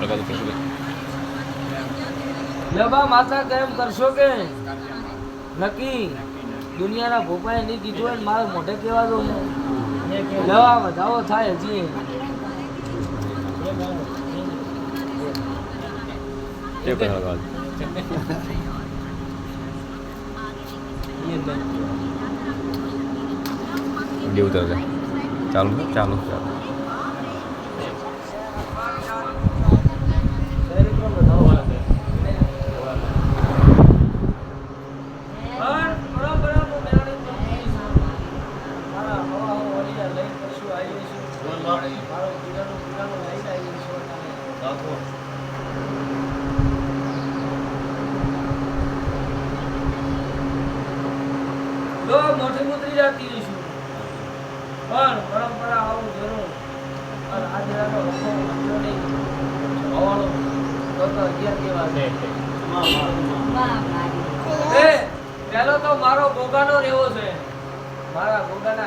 લગાવી દો કશું લબા માતા કેમ કરશો કે નક્કી દુનિયાના ભોપાએ નહીં કીધું હોય ને મારે મોઢે કહેવા દો ને લવા વધાવો થાય હજી એ પણ લગાવી દો ઉતર જાય ચાલુ ચાલુ ચાલુ તો મોટી મુતરી જતી પણ પરંપરા આવું જરૂર. અને આજે રાતો વખો વાંધો નહીં. હવાળો તો તો અગિયાર કેવા છે? એ પહેલો તો મારો ગોગાનો રેવો છે. મારા ગોગાને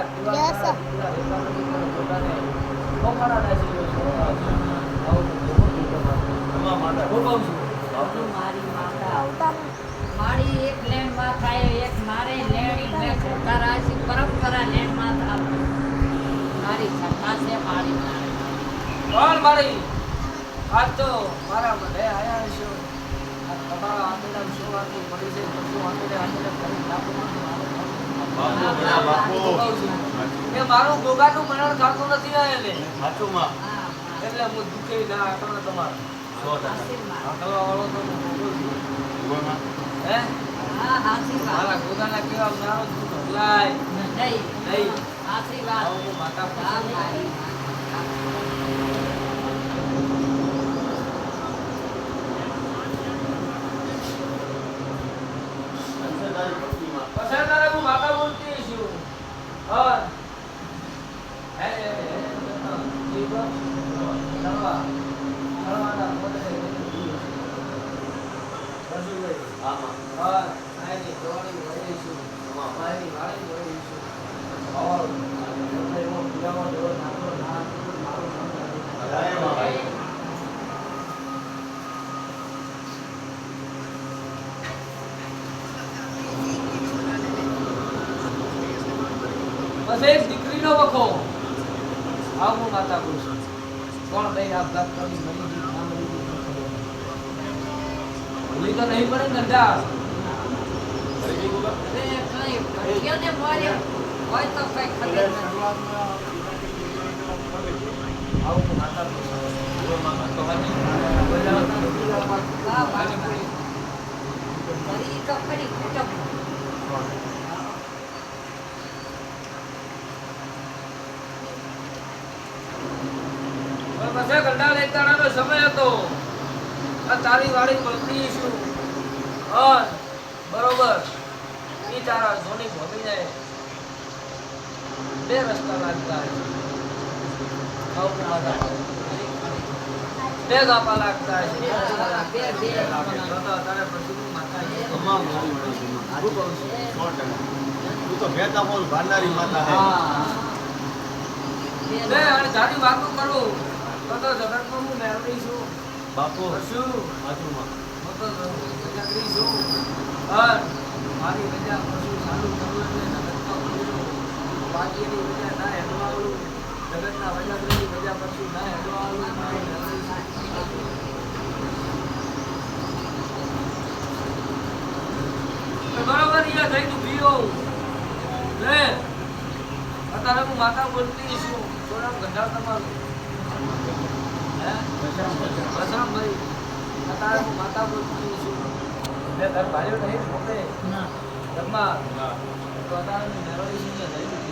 મારે. એક લેણમાં થાય એક મારે ને તારા છે પરંપરા લેણમાં થાય મારી સત્તા છે મારી કોણ મારી આજ તો મારા મને આયા છો તમારા આંદોલન શું વાતી મળી છે શું આંતરડે આંદોલન કરી નાખો એ મારું ગોગાનું મરણ ખાતું નથી આ એને. હા એટલે હું દુખે ના આટલો તમારો આશીર્વાદ. આટલો વાળો તો હું હે? હા આશીર્વાદ. મારા ગોગાના કેવા મારો દુઃખ લાય નહીં નહીં આશીર્વાદ. માતા હા પૂછું મારી પછી તારે હું માતા બોલતી છું હા હે હે હે જીવો નવા નવાના મોઢે બસુ ભાઈ આમાં હા આની દોડી વળી છું મારી વાળી વળી છું ઓર એટલે હું પીવાનો દોર નાખો ના મારું નામ બસ એક દીકરીનો વખો. આવું માતા પૂછું કોણ ભાઈ આપઘાત કરી? મરી ભૂલી તો નહીં પડે ગંડા પૂછું ગંડા એક સમય હતો. આ તારી વાળી મળતી છું હા બરોબર ઈ ધોની ભોગીને બે રસ્તા લાગતા બે ગાપા લાગતા હશે બે ગાપા, મારી વજા કશું સારું કરવું જગતમાં બોલું બાકીની વજા ના હેડવા આવડું જગતના વજાગરીની વજા પછી ના હેડવા બરાબર અહીંયા થઈ તું પીઓ. લે. અત્યારે હું માતા બોલતી છું. થોડા ગંધા તમારું. હે? બસરામભાઈ અત્યારે હું માતા બોલતી છું. મેં ઘર નહીં પોતે. ના. ઘરમાં. તો અત્યારે મેં મેળવી છું ને થઈ